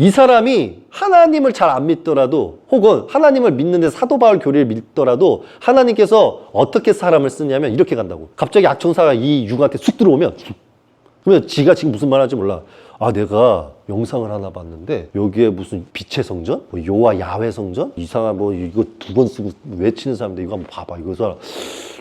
이 사람이 하나님을 잘 안 믿더라도 혹은 하나님을 믿는데 사도 바울 교리를 믿더라도 하나님께서 어떻게 사람을 쓰냐면 이렇게 간다고. 갑자기 악청사가 이 육한테 쑥 들어오면 그러면 지가 지금 무슨 말 하는지 몰라. 아, 내가 영상을 하나 봤는데 여기에 무슨 빛의 성전? 뭐 요와 야훼 성전? 이상한 뭐 이거 두 번 쓰고 외치는 사람인데 이거 한번 봐봐. 이거 사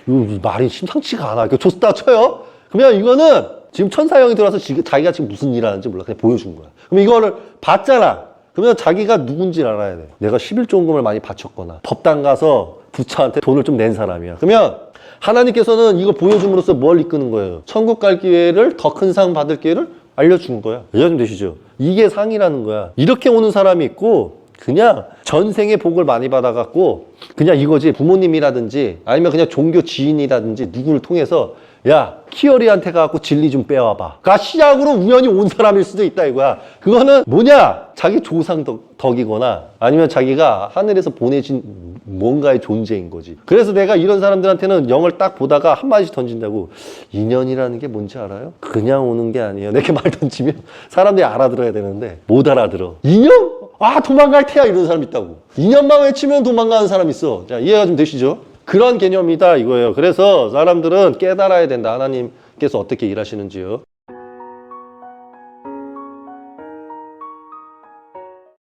이거 말이 심상치가 않아. 이거 좋다 쳐요. 그러면 이거는 지금 천사형이 들어와서 지- 자기가 지금 무슨 일 하는지 몰라. 그냥 보여준 거야. 그럼 이거를 봤잖아. 그러면 자기가 누군지 알아야 돼. 내가 11조금을 많이 바쳤거나 법당 가서 부처한테 돈을 좀 낸 사람이야. 그러면 하나님께서는 이거 보여줌으로써 뭘 이끄는 거예요? 천국 갈 기회를 더 큰 상 받을 기회를 알려주는 거야. 이해 좀 되시죠? 이게 상이라는 거야. 이렇게 오는 사람이 있고 그냥 전생에 복을 많이 받아갖고 그냥 이거지 부모님이라든지 아니면 그냥 종교 지인이라든지 누구를 통해서 야 키어리한테 가갖고 진리 좀 빼와봐. 가 시작으로 우연히 온 사람일 수도 있다 이거야. 그거는 뭐냐? 자기 조상 덕, 덕이거나 아니면 자기가 하늘에서 보내진 뭔가의 존재인 거지. 그래서 내가 이런 사람들한테는 영을 딱 보다가 한마디씩 던진다고 인연이라는 게 뭔지 알아요? 그냥 오는 게 아니에요. 내게 말 던지면 사람들이 알아들어야 되는데 못 알아들어. 인연? 아 도망갈 테야 이런 사람 있다고. 인연만 외치면 도망가는 사람 있어. 자 이해가 좀 되시죠? 그런 개념이다 이거예요. 그래서 사람들은 깨달아야 된다. 하나님께서 어떻게 일하시는지요.